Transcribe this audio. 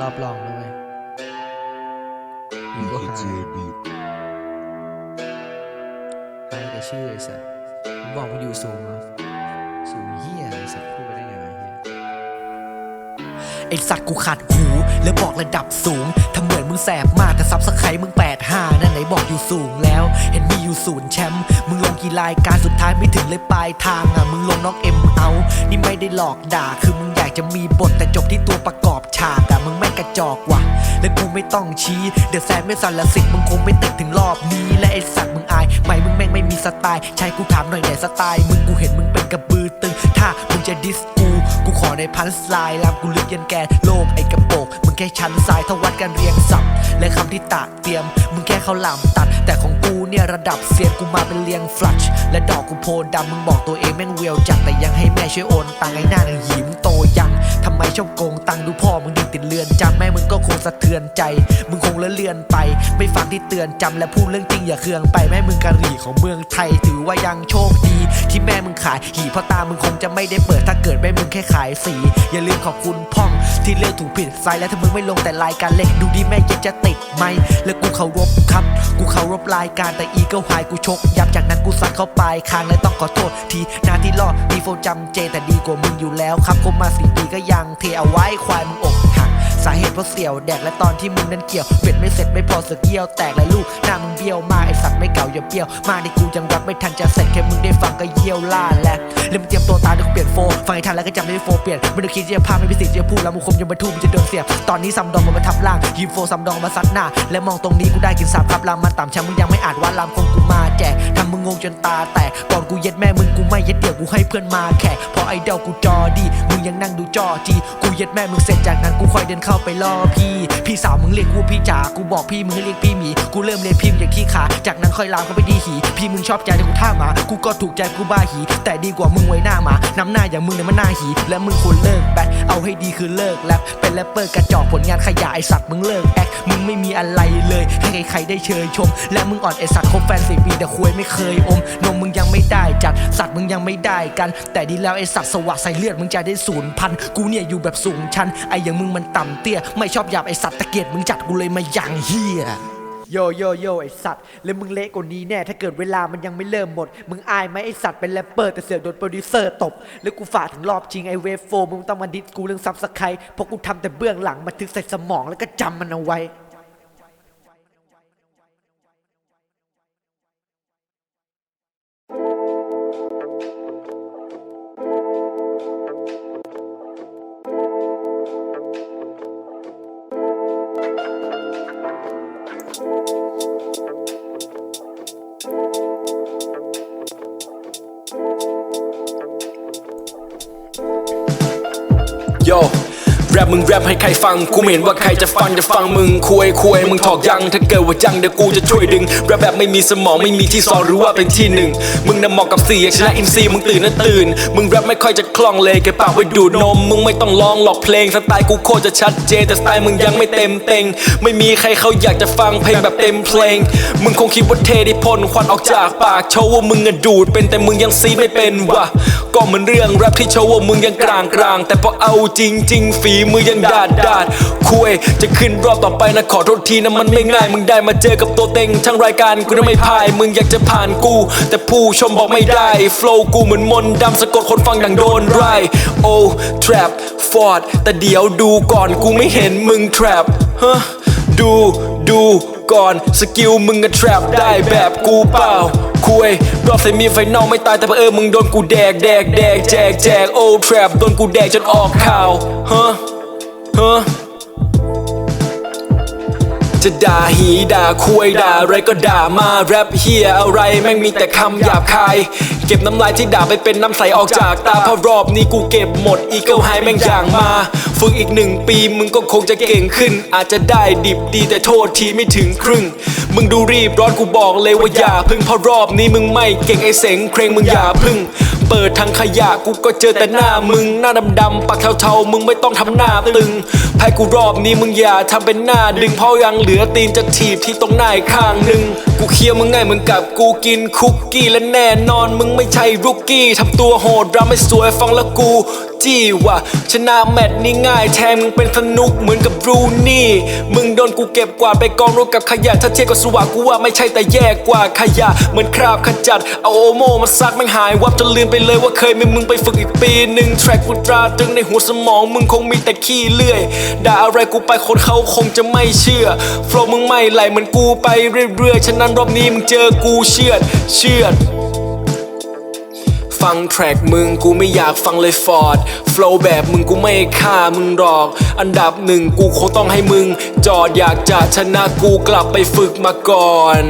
รอบรองด้วยมึงก็หา DJ Beat หายแต่ชื่อไอ้สัสมึงบอกมึงอยู่สูงเหรอสูงเหี้ยไอ้สัสพูดไปได้ไงวะเหี้ยไอสัตว์กูขัดหู แล้วบอกระดับสูงทำเหมือนมึงแสบมากแต่ซับสไครมึงแปดห้านั่น ไหนบอกอยู่สูงแล้ว เห็นมีอยู่ศูนย์แชมป์มึงลงกี่รายการสุดท้ายไม่ถึงเลยปลายทางอะมึงลงน็อกเอ็มเอานี่ไม่ได้หลอกด่าคือมึงอยากจะมีบทแต่จบที่ตัวประกอบฉากอะมึงไม่งกระจอกว่ะและกูไม่ต้องชี้เดี๋ยวแซมไม่สันละสิมึงคงไม่ติดถึงรอบนี้และไอสัตว์มึงอายไหมมึงแม่งไม่มีสไตล์ใช่กูถามหน่อยไหนสไตล์มึงกูเห็นมึงเป็นกระบือตึงถ้ามึงจะดิสกูกูขอในพันสไลน์ลามกูลึกยันแกนโลกไอกระโปกมึงแค่ชั้นทรายทวัดกันเรียงสับ และคำที่ตะเตรียม มึงแค่เขาหลามตัด แต่ของกูเนี่ยระดับเซียนกูมาเป็นเลียงฟลัชและดอกกูโพดำมึงบอกตัวเองแม่งเวียวจัดแต่ยังให้แม่ช่วยโอนตังค์ไอ้หน้าหนึ่งหิมโตยัง ทำไมชอบโกงตังค์ดูพ่อมึงดิติดเรือนจำแม่มึงก็คงสะเทือนใจ มึงคงละเลือนไป ไม่ฟังที่เตือนจำและพูดเรื่องจริงอย่าเคืองไปแม่มึงกะหรี่ของเมืองไทย ถือว่ายังโชคดี ที่แม่มึงขายหีเพราะตามึงคงจะไม่ได้เปิดถ้าเกิดแม่มึงแค่ขายสี อย่าลืมขอบคุณพ่องที่เลือกถูกผิดไซส์และถ้ามึงไม่ลงแต่รายการเล็กดูดิแม่ยังจะติดไหมแล้วกูเคารพครับ กูเคารพรายการแต่อีกิลไฮกูชกยับจาก กูซัดเข้าไปคางและต้องขอโทษทีนาที่รอดดีโฟจำเจแต่ดีกว่ามึงอยู่แล้วครับคมมาสี่ปีก็ยังเทเอาไว้ควายมึงอกหัก สาเหตุเพราะเสี่ยวแดกและตอนที่มึงนั้นเกี่ยวเบ็ดไม่เสร็จไม่พอเสือกเกี่ยวแตกและลูกหน้ามึงเบี้ยวมากไอสัตว์ไม่เก่าอย่าเบี้ยว มาในกูจังรับไม่ทันจะเสร็จแค่มึงได้ฟังก็เยี่ยวล่าแล้วแล้วมึงเตรียมตัวตายดี๋ยวกูเปลี่ยนโฟฟังให้ทันแล้วก็จำไม่ได้โฟเปลี่ยนไม่ได้คิดจะพาไม่พิสิทธิ์จะพูดแล้วมึงคมยังบรรทุกมึงจะโดนเสียบตอนนี้ซัมดองมันมาทับล่างยิมโฟซัมดองมาซัดหน้าและมองตรงนี้กูได้กินสามครับลามมันต่ำช้ำมึงยังไม่อาจว่าลามคงกูมาแจกทำมึงงงจนตาแตกก่อนกูเย็ดแม่มึงกูไม่เย็ดเดี่ยวกูให้เพื่อนมาแขก ไอเดลกูจอดี มึงยังนั่งดูจอจี กูเย็ดแม่มึงเสร็จจากนั้นกูค่อยเดินเข้าไปล่อพี่ พี่สาวมึงเรียกกูพี่จ๋า กูบอกพี่มึงให้เรียกพี่หมี กูเริ่มเรียนพิมพ์อย่างที่ขา จากนั้นค่อยลามก็ไปดีหี พี่มึงชอบใจแต่กูท่าหมา กูก็ถูกใจกูบ้าหี แต่ดีกว่ามึงไว้หน้าหมา น้ำหน้าอย่างมึงเนี่ยมันหน้าหี และมึงควรเลิกแบทเอาให้ดีคือเลิกแรปเป็นแรปเปอร์กระจอกผลงานขยะไอสัตว์มึงเลิกแอค มึงไม่มีอะไรเลย ให้ใครๆได้เชยชม และมึงอ่อนไอสัตว์คบแฟนสี่ปีแต่คุยไม่เคยอม นมมึงยังไม่ได้จัด สัตว์มึงยังไม่ได้กัน แต่ดีแล้วไอสัตว์สวะใส่เลือดมึงจะได้ศูนย์พันกูเนี่ยอยู่แบบสูงชันไออย่างมึงมันต่ำเตี้ย ไม่ชอบหยาบไอสัตว์ตะเกียดมึงจัดกูเลยมาอย่างเฮียโยโยโยไอสัตว์แล้วมึงเละกว่านี้แน่ ถ้าเกิดเวลามันยังไม่เริ่มหมด มึงอายไหมไอสัตว์เป็นแรปเปอร์แต่เสือกโดนโปรดิวเซอร์ตบ แล้วกูฝากถึงรอบจริงไอเวฟโฟมึงต้องมาดิสกูเรื่องซับสไครต์เพราะกูทำแต่เบื้องหลังบันทึกใส่สมองแล้วก็จำมันเอาไว้ แรปมึงแรปให้ใครฟัง กูไม่เห็นว่าใครจะฟังจะฟังมึงคุยคุยมึงถอกยัง ถ้าเกิดว่าจังเดี๋ยวกูจะช่วยดึงแรปแบบไม่มีสมองไม่มีที่สองหรือว่าเป็นที่หนึ่ง มึงน่ะเหมาะกับเสียงชนะอินซีมึงตื่นนะตื่น มึงแรปไม่ค่อยจะคล่องเลยแกปากไว้ดูดนม มึงไม่ต้องลองหลอกเพลงสไตล์กูโคตรจะชัดเจนแต่สไตล์มึงยังไม่เต็มเต็ง ไม่มีใครเขาอยากจะฟังเพลงแบบเต็มเพลง มึงคงคิดว่าเทได้พ่นควันออกจากปากโชว์ว่ามึงอะดูดเป็นแต่มึงยังซีไม่เป็นวะก็เหมือนเรื่องแรปที่โชว์ว่ามึงยังกลางกลางแต่พอเอาจริงจริงๆฝีมือยังดาดดาดคุยจะขึ้นรอบต่อไปนะขอโทษทีนะมันไม่ง่าย มึงได้มาเจอกับตัวเต็งทั้งรายการกูนะไม่พาย มึงอยากจะผ่านกู แต่ผู้ชมบอกไม่ได้โฟล์กูเหมือนมนต์ดำสะกดคนฟังดังโดนไรโอ้ทรปฟอร์ดแต่เดี๋ยวดูก่อนกูไม่เห็นมึงทรปฮะดูดูก่อนสกิลมึงก็ทรปได้แบบกูเปล่าคุยรอบเซมีไฟนอลไม่ตายแต่เผอิญมึงโดนกูแดกแดกแดกแจกแจกโอ้ทรปโดนกูแดกจนออกข่าวฮะ ฮะจะด่าหีด่าคุยด่าอะไรก็ด่ามาแรปเฮียอะไรแม่งมีแต่คำหยาบคาย เก็บน้ำลายที่ด่าไปเป็นน้ำใสออกจากตาเพราะรอบนี้กูเก็บหมดอีเกิลไฮแม่งอย่างมาฝึกอีกหนึ่งปีมึงก็คงจะเก่งขึ้น อาจจะได้ดิบดีแต่โทษทีไม่ถึงครึ่ง มึงดูรีบร้อนกูบอกเลยว่าอย่าพึ่งเพราะรอบนี้มึงไม่เก่งไอเสงเครงมึงอย่าพึ่ง เปิดทางขยะกูก็เจอแต่หน้ามึงหน้าดำๆปากเทาๆมึงไม่ต้องทำหน้าตึงแพ้กูรอบนี้มึงอย่าทำเป็นหน้าดึงเพราะยังเหลือตีนจะถีบที่ตรงหน้าข้างหนึ่งกูเคี้ยวมึงง่ายเหมือนกับกูกินคุกกี้และแน่นอนมึงไม่ใช่รุกกี้ทำตัวโหดราไม่สวยฟังแล้วกูจี้ว่ะชนะแมตช์นี้ง่ายแทนมึงเป็นสนุกเหมือนกับรูนี่ มึงโดนกูเก็บกวาดไปกองรวมกับขยะถ้าเทียบกับสวะกูว่าไม่ใช่แต่แย่กว่าขยะ เหมือนคราบขจัด เอาโอโมมาซัดแม่หายวับจนลืมไปเลยว่าเคยมีมึงไปฝึกอีกปีหนึ่งแทร็กกูตราตรึงในหัวสมองมึงคงมีแต่ขี้เลื่อยด่าอะไรกูไปคนเขาคงจะไม่เชื่อโฟล์มึงไม่ไหลเหมือนกูไปเรื่อยๆฉะนั้นรอบนี้มึงเจอกูเชื่อดเชื่อด ฟังแทร็กมึงกูไม่อยากฟังเลยฟอร์ดโฟล์แบบมึงกูไม่ฆ่ามึงหรอก อันดับหนึ่งกูคงต้องให้มึง จอดอยากจะชนะกูกลับไปฝึกมาก่อน